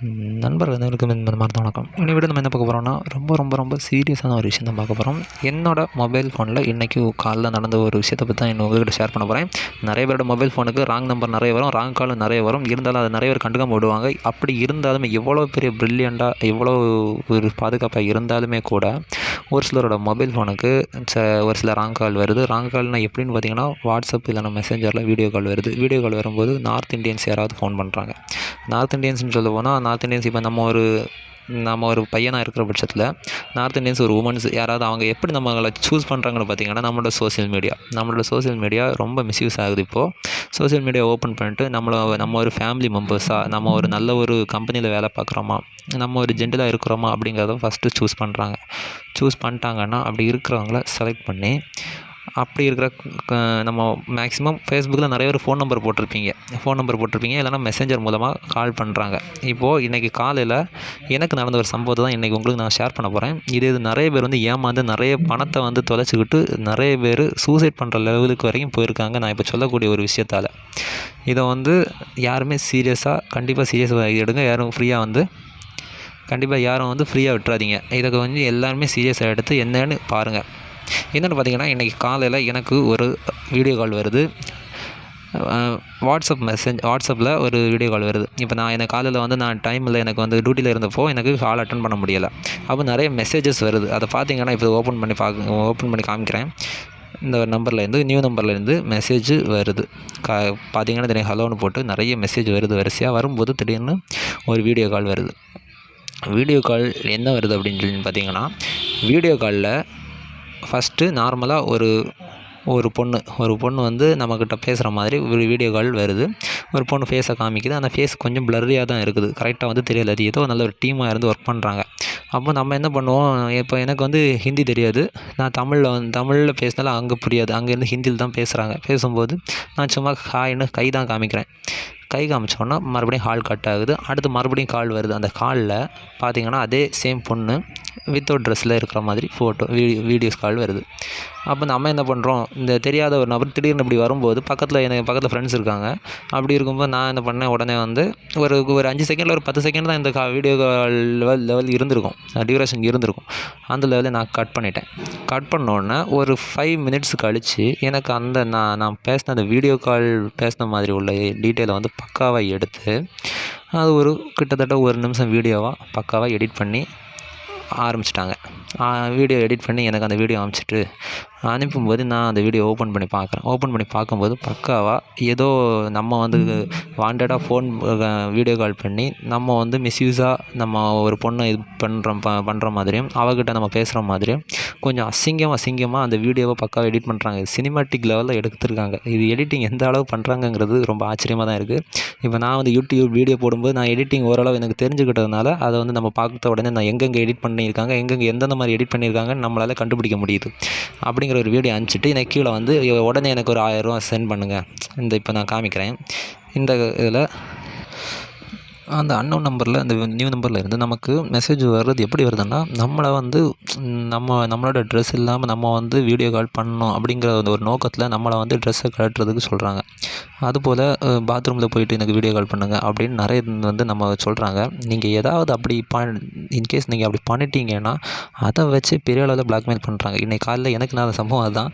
நண்பர்கள் அனைவருக்கும் இந்த மாதிரி வணக்கம். இன்னை விட நம்ம என்ன பார்க்க போகிறோம்னா ரொம்ப ரொம்ப ரொம்ப சீரியஸான ஒரு விஷயம் தான் பார்க்க போகிறோம் என்னோட மொபைல் ஃபோனில் இன்றைக்கி காலைல நடந்த ஒரு விஷயத்தை பற்றி தான் இன்னும் உங்கள்கிட்ட ஷேர் பண்ண போகிறேன் நிறைய பேரோட மொபைல் ஃபோனுக்கு ராங் நம்பர் நிறைய வரும் ராங் கால் நிறைய வரும். இருந்தாலும் அதை நிறைய பேர் கண்டுக்காம விடுவாங்க அப்படி இருந்தாலுமே எவ்வளோ பெரிய ப்ரில்லியண்ட்டாக எவ்வளோ ஒரு பாதுகாப்பாக இருந்தாலுமே கூட ஒரு சிலரோட மொபைல் ஃபோனுக்கு ச ஒரு சில ராங் கால் வருது. ராங் கால்னால் எப்படின்னு பார்த்தீங்கன்னா வாட்ஸ்அப் இல்லைனா மெசேஞ்சரில் வீடியோ கால் வருது. வீடியோ கால் வரும்போது நார்த் இந்தியன்ஸ் யாராவது ஃபோன் பண்ணுறாங்க நார்த் இந்தியன்ஸ்னு சொல்ல போனால் நார்த் இந்தியன்ஸ் இப்போ நம்ம ஒரு நம்ம ஒரு பையனாக இருக்கிற பட்சத்தில் நார்த் இந்தியன்ஸ் ஒரு உமன்ஸ் யாராவது அவங்க எப்படி நம்மளை சூஸ் பண்ணுறாங்கன்னு பார்த்தீங்கன்னா நம்மளோட சோஷியல் மீடியா நம்மளோட சோஷியல் மீடியா ரொம்ப மிஸ்யூஸ் ஆகுது இப்போது சோஷியல் மீடியா ஓப்பன் பண்ணிட்டு நம்மளை நம்ம ஒரு ஃபேமிலி மெம்பர்ஸாக நம்ம ஒரு நல்ல ஒரு கம்பெனியில் வேலை பார்க்குறோமா நம்ம ஒரு ஜென்டலாக இருக்கிறோமா அப்படிங்கிறத ஃபஸ்ட்டு சூஸ் பண்ணுறாங்க சூஸ் பண்ணிட்டாங்கன்னா அப்படி இருக்கிறவங்கள செலக்ட் பண்ணி அப்படி இருக்கிற நம்ம மேக்ஸிமம் ஃபேஸ்புக்கில் நிறைய பேர் ஃபோன் நம்பர் போட்டிருப்பீங்க. ஃபோன் நம்பர் போட்டிருப்பீங்க இல்லைனா மெசேஞ்சர் மூலமாக கால் பண்ணுறாங்க இப்போது இன்றைக்கி காலையில் எனக்கு நடந்த ஒரு சம்பவத்தை தான் இன்றைக்கி உங்களுக்கு நான் ஷேர் பண்ண போகிறேன் இது இது நிறைய பேர் வந்து ஏமாந்து நிறைய பணத்தை வந்து தொலைச்சிக்கிட்டு நிறைய பேர் சூசைட் பண்ணுற லெவலுக்கு வரைக்கும் போயிருக்காங்க நான் இப்போ சொல்லக்கூடிய ஒரு விஷயத்தால். இதை வந்து யாருமே சீரியஸாக கண்டிப்பாக சீரியஸாக எடுங்க. யாரும் ஃப்ரீயாக வந்து கண்டிப்பாக யாரும் வந்து ஃப்ரீயாக விட்டுறாதீங்க. இதை வந்து எல்லாருமே சீரியஸாக எடுத்து என்னன்னு பாருங்கள் என்னென்னு பார்த்தீங்கன்னா இன்றைக்கி காலையில் எனக்கு ஒரு வீடியோ கால் வருது. வாட்ஸ்அப் மெசேஜ் வாட்ஸ்அப்பில் ஒரு வீடியோ கால் வருது. இப்போ நான் எனக்கு காலையில் வந்து நான் டைமில் எனக்கு வந்து டியூட்டியில் இருந்தப்போ எனக்கு கால் அட்டன் பண்ண முடியலை. அப்போ நிறைய மெசேஜஸ் வருது. அதை பார்த்தீங்கன்னா இப்போ ஓப்பன் பண்ணி பார்க்க ஓப்பன் பண்ணி காமிக்கிறேன். இந்த ஒரு நம்பர்லேருந்து நியூ நம்பர்லேருந்து மெசேஜ் வருது. கா பார்த்தீங்கன்னா தெரியும் ஹலோன்னு போட்டு நிறைய மெசேஜ் வருது. வரிசையாக வரும்போது திடீர்னு ஒரு வீடியோ கால் வருது. வீடியோ கால் என்ன வருது அப்படின்னு சொல்லி பார்த்தீங்கன்னா வீடியோ காலில் ஃபஸ்ட்டு நார்மலாக ஒரு ஒரு பொண்ணு. ஒரு பொண்ணு வந்து நம்மக்கிட்ட பேசுகிற மாதிரி ஒரு வீடியோ கால் வருது. ஒரு பொண்ணு ஃபேஸை காமிக்குது. அந்த ஃபேஸ் கொஞ்சம் ப்ளரியாக தான் இருக்குது. கரெக்டாக வந்து தெரியல. அது ஏதோ நல்ல ஒரு டீமாக இருந்து ஒர்க் பண்ணுறாங்க அப்போ நம்ம என்ன பண்ணுவோம்? இப்போ எனக்கு வந்து ஹிந்தி தெரியாது. நான் தமிழில் வந்து தமிழில் பேசினாலும் அங்கே புரியாது. அங்கேருந்து ஹிந்தியில் தான் பேசுகிறாங்க பேசும்போது நான் சும்மா ஹாய்னு கை தான் காமிக்கிறேன். கை காமிச்சோன்னா மறுபடியும் ஹால் கட் ஆகுது. அடுத்து மறுபடியும் கால் வருது. அந்த காலில் பார்த்தீங்கன்னா அதே சேம் பொண்ணு வித்தவுட் ட்ரெஸ்ஸில் இருக்கிற மாதிரி ஃபோட்டோ வீடியோ வீடியோஸ் கால் வருது. அப்போ நம்ம என்ன பண்ணுறோம் இந்த தெரியாத ஒரு நபர் திடீர்னு இப்படி வரும்போது பக்கத்தில் எனக்கு பக்கத்தில் ஃப்ரெண்ட்ஸ் இருக்காங்க. அப்படி இருக்கும்போது நான் என்ன பண்ணேன்? உடனே வந்து ஒரு ஒரு அஞ்சு செகண்டில் ஒரு பத்து செகண்ட் தான் இந்த கா வீடியோ கால் லெவல் லெவல் இருந்திருக்கும். டியூரேஷன் இருந்திருக்கும். அந்த லெவலில் நான் கட் பண்ணிட்டேன். கட் பண்ணோன்னே ஒரு ஃபைவ் மினிட்ஸ் கழித்து எனக்கு அந்த நான் நான் பேசின அந்த வீடியோ கால் பேசின மாதிரி உள்ள டீட்டெயிலை வந்து பக்காவாக எடுத்து அது ஒரு கிட்டத்தட்ட ஒரு நிமிஷம் வீடியோவாக பக்காவாக எடிட் பண்ணி ஆரம்பிச்சிட்டாங்க. வீடியோ எடிட் பண்ணி எனக்கு அந்த வீடியோ அமைச்சிட்டு அனுப்பும்போது நான் அந்த வீடியோ ஓப்பன் பண்ணி பார்க்குறேன். ஓப்பன் பண்ணி பார்க்கும்போது பக்காவாக ஏதோ நம்ம வந்து வாண்டடாக ஃபோன் வீடியோ கால் பண்ணி நம்ம வந்து மிஸ்யூஸாக நம்ம ஒரு பொண்ணை இது பண்ணுறோம் ப பண்ணுற மாதிரியும் அவகிட்ட நம்ம பேசுகிற மாதிரியும் கொஞ்சம் அசிங்கம் அசிங்கமாக அந்த வீடியோவை பக்காவாக எடிட் பண்ணுறாங்க சினிமாட்டிக் லெவலில் எடுத்துருக்காங்க. இது எடிட்டிங் எந்த அளவு பண்ணுறாங்கங்கிறது ரொம்ப ஆச்சரியமாக தான் இருக்குது இப்போ நான் வந்து யூடியூப் வீடியோ போடும்போது நான் எடிட்டிங் ஓரளவு எனக்கு தெரிஞ்சுக்கிட்டதுனால அதை வந்து நம்ம பார்த்த உடனே நான் எங்கெங்கே எடிட் பண்ணியிருக்காங்க எங்கெங்கே எந்தெந்த மாதிரி எடிட் பண்ணியிருக்காங்கன்னு நம்மளால் கண்டுபிடிக்க முடியுது. அப்படிங்கிற ஒரு வீடியோ அனுப்பிச்சிட்டு எனக்கு கீழே வந்து உடனே எனக்கு ஒரு ஆயிரரூவா சென்ட் பண்ணுங்கள் இந்த இப்போ நான் காமிக்கிறேன். இந்த இதில் அந்த அன்னோன் நம்பரில் அந்த நியூ நம்பரில் இருந்து நமக்கு மெசேஜ் வர்றது எப்படி வருதுன்னா நம்மளை வந்து நம்ம நம்மளோட ட்ரெஸ் இல்லாமல் நம்ம வந்து வீடியோ கால் பண்ணணும் அப்படிங்கிற அந்த ஒரு நோக்கத்தில் நம்மளை வந்து ட்ரெஸ்ஸை கழட்டுறதுக்கு சொல்கிறாங்க அதுபோல் பாத்ரூமில் போயிட்டு எனக்கு வீடியோ கால் பண்ணுங்கள் அப்படின்னு நிறைய வந்து நம்ம சொல்கிறாங்க நீங்கள் ஏதாவது அப்படி பண் இன்கேஸ் நீங்கள் அப்படி பண்ணிட்டீங்கன்னா அதை வச்சு பெரிய அளவில் பிளாக்மெயில் பண்ணுறாங்க இன்றைக்கி காலையில் எனக்கு நான் சம்பவம் அதுதான்.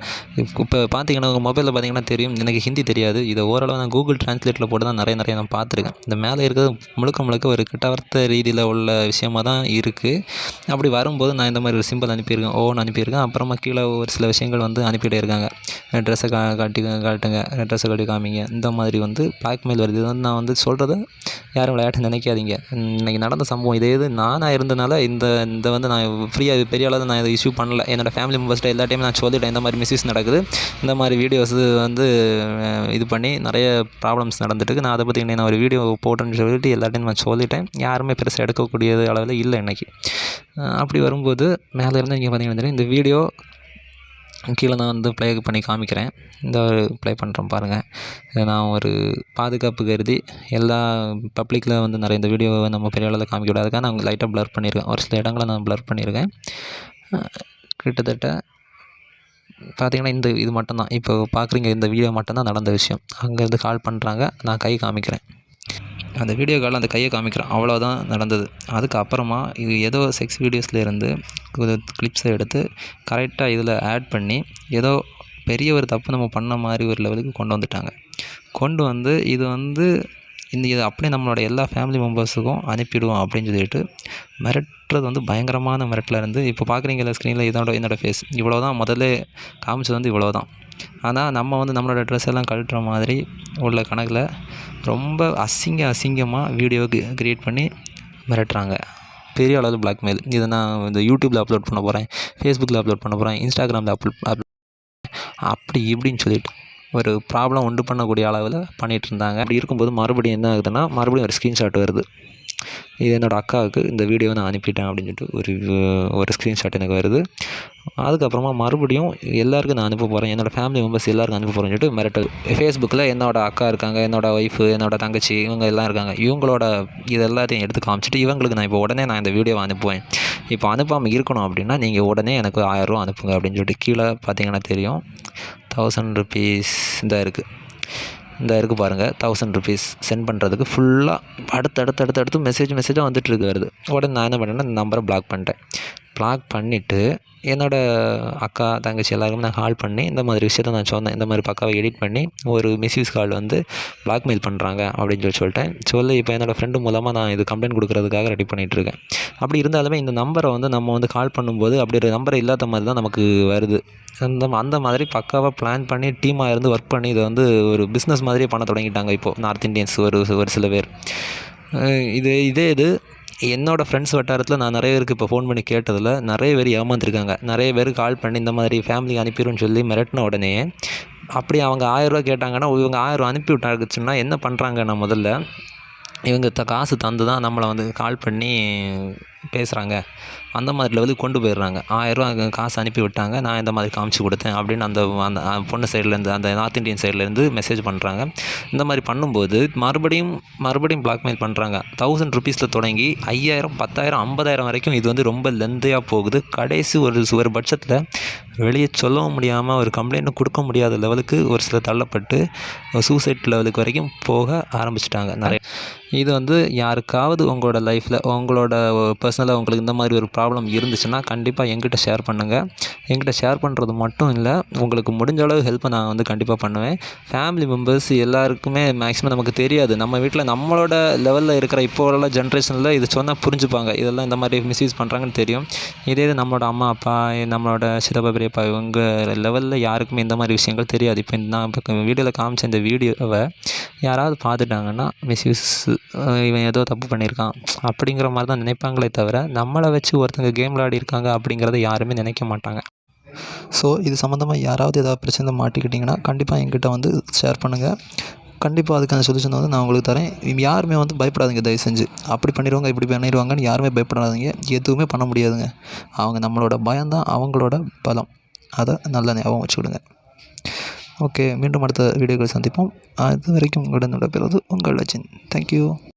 இப்போ பார்த்தீங்கன்னா உங்கள் மொபைலில் பார்த்தீங்கன்னா தெரியும். எனக்கு ஹிந்தி தெரியாது. இதை ஓரளவு நான் கூகுள் டிரான்ஸ்லேட்டில் போட்டு தான் நிறைய நிறைய நான் பார்த்துருக்கேன். இந்த மேலே இருக்கிறது முழுக்க முழுக்க ஒரு கிட்டவர்த்த ரீதியில் உள்ள விஷயமாக தான் இருக்குது அப்படி வரும்போது நான் இந்த மாதிரி ஒரு சிம்பிள் அனுப்பியிருக்கேன் ஓன்னு அனுப்பியிருக்கேன். அப்புறமா கீழே ஒரு சில விஷயங்கள் வந்து அனுப்பிட்டே இருக்காங்க. ட்ரெஸ்ஸை கா காட்டி காட்டுங்க ட்ரெஸ்ஸை காட்டி காமிங்க. இந்த மாதிரி வந்து பிளாக்மெயில் வருது. இது வந்து நான் வந்து சொல்கிறத யாரும் விளையாட்டு நினைக்காதீங்க. இன்றைக்கி நடந்த சம்பவம் இதே இது. நானாக இருந்தனால இந்த இந்த வந்து நான் ஃப்ரீயாக பெரிய அளவில் நான் இதை இஷ்யூ பண்ணல. என்னோடய ஃபேமிலி மெம்பர்ஸ்கிட்ட எல்லா டைமும் நான் சொல்லிட்டேன். இந்த மாதிரி மிஸ்யூஸ் நடக்குது. இந்த மாதிரி வீடியோஸ் வந்து இது பண்ணி நிறைய ப்ராப்ளம்ஸ் நடந்துட்டு நான் அதை பற்றி நான் ஒரு வீடியோ போட்டேன்னு சொல்லிட்டு எல்லா டைம் நான் சொல்லிட்டேன் யாருமே பெருசாக எடுக்கக்கூடியது அளவில் இல்லை இன்றைக்கி அப்படி வரும்போது மேலே இருந்து இங்கே பார்த்தீங்கன்னா இந்த வீடியோ கீழே நான் வந்து ப்ளே பண்ணி காமிக்கிறேன். இந்த ஒரு ப்ளே பண்ணுறோம் பாருங்கள் நான் ஒரு பாதுகாப்பு கருதி எல்லா பப்ளிக்கில் வந்து நிறைய இந்த வீடியோவை நம்ம பெரிய அளவில் காமிக்க விடாதுக்காக நான் லைட்டாக ப்ளர் பண்ணியிருக்கேன் ஒரு சில இடங்களை நான் ப்ளர் பண்ணியிருக்கேன் கிட்டத்தட்ட பார்த்தீங்கன்னா இந்த இது மட்டும்தான். இப்போ பார்க்குறீங்க இந்த வீடியோ மட்டும்தான் நடந்த விஷயம். அங்கேருந்து கால் பண்ணுறாங்க நான் கை காமிக்கிறேன். அந்த வீடியோ காலில் அந்த கையை காமிக்கிறான் அவ்வளோதான் நடந்தது. அதுக்கப்புறமா இது ஏதோ செக்ஸ் வீடியோஸில் இருந்து கிளிப்ஸை எடுத்து கரெக்டாக இதில் ஆட் பண்ணி ஏதோ பெரிய ஒரு தப்பு நம்ம பண்ண மாதிரி ஒரு லெவலுக்கு கொண்டு வந்துட்டாங்க. கொண்டு வந்து இது வந்து இந்த இது அப்படியே நம்மளோட எல்லா ஃபேமிலி மெம்பர்ஸுக்கும் அனுப்பிடுவோம் அப்படின்னு சொல்லிட்டு மிரட்டுறது வந்து பயங்கரமான மிரட்டில் இருந்து இப்போ பார்க்குறீங்களா ஸ்க்ரீனில் இதோட என்னோடய ஃபேஸ் இவ்வளோ தான் முதல்ல காமிச்சது வந்து இவ்வளோ தான் ஆனால் நம்ம வந்து நம்மளோட ட்ரெஸ் எல்லாம் கழட்டுற மாதிரி உள்ள கணக்கில் ரொம்ப அசிங்க அசிங்கமாக வீடியோ க்ரியேட் பண்ணி மிரட்டுறாங்க. பெரிய அளவில் பிளாக்மெயில் இதை நான் இந்த யூடியூப்பில் அப்லோட் பண்ண போகிறேன் ஃபேஸ்புக்கில் அப்லோட் பண்ண போகிறேன் இன்ஸ்டாகிராமில் அப்லோட் அப்லோட் அப்படி இப்படின்னு சொல்லிட்டு ஒரு ப்ராப்ளம் உண்டு பண்ணக்கூடிய அளவில் பண்ணிகிட்டு இருந்தாங்க. அப்படி இருக்கும்போது மறுபடியும் என்ன ஆகுதுன்னா மறுபடியும் ஒரு ஸ்க்ரீன்ஷாட் வருது. இது என்னோடய அக்காவுக்கு இந்த வீடியோவை நான் அனுப்பிட்டேன் அப்படின்னு சொல்லிட்டு ஒரு ஒரு ஸ்க்ரீன்ஷாட் எனக்கு வருது. அதுக்கப்புறமா மறுபடியும் எல்லாருக்கும் நான் அனுப்ப போகிறேன் என்னோடய ஃபேமிலி மெம்பர்ஸ் எல்லாருக்கும் அனுப்ப போகிறேன்னு சொல்லிட்டு மிரட்டல். ஃபேஸ்புக்கில் என்னோட அக்கா இருக்காங்க என்னோடய ஒய்ஃபு என்னோடய தங்கச்சி இவங்க எல்லாம் இருக்காங்க. இவங்களோட இது எல்லாத்தையும் எடுத்து காமிச்சிட்டு இவங்களுக்கு நான் இப்போ உடனே நான் இந்த வீடியோவை அனுப்புவேன். இப்போ அனுப்பாமல் இருக்கணும் அப்படின்னா நீங்கள் உடனே எனக்கு ஆயிரரூவா அனுப்புங்க அப்படின்னு சொல்லிட்டு கீழே பார்த்தீங்கன்னா தெரியும். தௌசண்ட் ருபீஸ் தான் இருக்குது இந்த இருக்குது பாருங்கள் தௌசண்ட் ருபீஸ் சென்ட் பண்ணுறதுக்கு ஃபுல்லாக அடுத்து அடுத்து அடுத்து அடுத்து மெசேஜ் மெசேஜாக வந்துட்டுருக்கு வருது. உடனே நான் என்ன பண்ணேன்னா இந்த நம்பரை பிளாக் பண்ணிட்டேன். ப்ளாக் பண்ணிவிட்டு என்னோடய அக்கா தங்கச்சி எல்லாருக்குமே நான் கால் பண்ணி இந்த மாதிரி விஷயத்த நான் சொன்னேன். இந்த மாதிரி பக்காவை எடிட் பண்ணி ஒரு மிஸ்யூஸ் கால் வந்து பிளாக்மெயில் பண்ணுறாங்க அப்படின்னு சொல்லி சொல்லிட்டேன். சொல்லி இப்போ என்னோடய ஃப்ரெண்டு மூலமாக நான் இது கம்ப்ளைண்ட் கொடுக்குறதுக்காக ரெடி பண்ணிகிட்ருக்கேன் அப்படி இருந்தாலுமே இந்த நம்பரை வந்து நம்ம வந்து கால் பண்ணும்போது அப்படி ஒரு நம்பர் இல்லாத மாதிரி தான் நமக்கு வருது. அந்த அந்த மாதிரி பக்காவாக பிளான் பண்ணி டீமாக இருந்து ஒர்க் பண்ணி இதை வந்து ஒரு பிஸ்னஸ் மாதிரியே பண்ண தொடங்கிட்டாங்க இப்போது நார்த் இந்தியன்ஸ் ஒரு ஒரு சில பேர். இது இதே இது என்னோடய ஃப்ரெண்ட்ஸ் வட்டாரத்தில் நான் நிறைய பேருக்கு இப்போ ஃபோன் பண்ணி கேட்டதில் நிறைய பேர் ஏமாந்துருக்காங்க. நிறைய பேர் கால் பண்ணி இந்த மாதிரி ஃபேமிலி அனுப்பிடுன்னு சொல்லி மிரட்டின உடனே அப்படி அவங்க ஆயிரரூவா கேட்டாங்கன்னா இவங்க ஆயிரம் அனுப்பி விட்டாச்சுன்னா என்ன பண்ணுறாங்கன்னா முதல்ல இவங்க த காசு தந்து தான் நம்மளை வந்து கால் பண்ணி பேசுகிறாங்க அந்த மாதிரி லெவலுக்கு கொண்டு போயிடுறாங்க. ஆயிரரூவா காசு அனுப்பி விட்டாங்க. நான் இந்த மாதிரி காமிச்சு கொடுத்தேன் அப்படின்னு அந்த அந்த பொண்ணு சைட்லேருந்து அந்த நார்த் இந்தியன் சைட்லேருந்து மெசேஜ் பண்ணுறாங்க இந்த மாதிரி பண்ணும்போது மறுபடியும் மறுபடியும் பிளாக்மெயில் பண்ணுறாங்க தௌசண்ட் ருபீஸில் தொடங்கி ஐயாயிரம் பத்தாயிரம் ஐம்பதாயிரம் வரைக்கும் இது வந்து ரொம்ப லெந்தையாக போகுது. கடைசி ஒரு ஒரு பட்சத்தில் வெளியே சொல்லவும் முடியாமல் ஒரு கம்ப்ளைண்ட்டும் கொடுக்க முடியாத லெவலுக்கு ஒரு சில தள்ளப்பட்டு சூசைட் லெவலுக்கு வரைக்கும் போக ஆரம்பிச்சிட்டாங்க. நிறைய இது வந்து யாருக்காவது உங்களோட லைஃப்பில் உங்களோட பர்சனலாக உங்களுக்கு இந்த மாதிரி ஒரு ப்ராப்ளம் இருந்துச்சுன்னா கண்டிப்பாக எங்கிட்ட ஷேர் பண்ணுங்கள் எங்கிட்ட ஷேர் பண்ணுறது மட்டும் இல்லை உங்களுக்கு முடிஞ்ச அளவு ஹெல்ப்பை நான் வந்து கண்டிப்பாக பண்ணுவேன். ஃபேமிலி மெம்பர்ஸ் எல்லாருக்குமே மேக்ஸிமம் நமக்கு தெரியாது. நம்ம வீட்டில் நம்மளோட லெவலில் இருக்கிற இப்போ உள்ள ஜென்ரேஷனில் இது சொன்னால் புரிஞ்சுப்பாங்க. இதெல்லாம் இந்த மாதிரி மிஸ்யூஸ் பண்ணுறாங்கன்னு தெரியும். இதே இது நம்மளோட அம்மா அப்பா நம்மளோட தெரியாது இப்போ இவங்க லெவலில் யாருக்குமே இந்த மாதிரி விஷயங்கள் தெரியாது. இப்போ நான் இப்போ வீடியோவில் காமிச்ச இந்த வீடியோவை யாராவது பார்த்துட்டாங்கன்னா மிஸ்யூஸ் இவன் ஏதோ தப்பு பண்ணியிருக்கான் அப்படிங்கிற மாதிரி தான் நினைப்பாங்களே தவிர நம்மளை வச்சு ஒருத்தங்க கேம் விளையாடிருக்காங்க அப்படிங்கிறத யாருமே நினைக்க மாட்டாங்க. ஸோ இது சம்மந்தமாக யாராவது ஏதாவது பிரச்சனை மாட்டிக்கிட்டிங்கன்னா கண்டிப்பாக என்கிட்ட வந்து ஷேர் பண்ணுங்கள் கண்டிப்பாக அதுக்கான சொல்யூஷன் வந்து நான் உங்களுக்கு தரேன். யாருமே வந்து பயப்படாதீங்க தயவு செஞ்சு. அப்படி பண்ணிடுவாங்க இப்படி பண்ணிடுவாங்கன்னு யாருமே பயப்படாதீங்க. எதுவுமே பண்ண முடியாதுங்க. அவங்க நம்மளோட பயம்தான் அவங்களோட பலம். அதை நல்லா ஞாபகம் வச்சுக்கிடுங்க. ஓகே மீண்டும் அடுத்த வீடியோக்கள் சந்திப்போம். அது வரைக்கும் உங்களிடம் பெறுவது உங்கள் லட்சின். தேங்க்யூ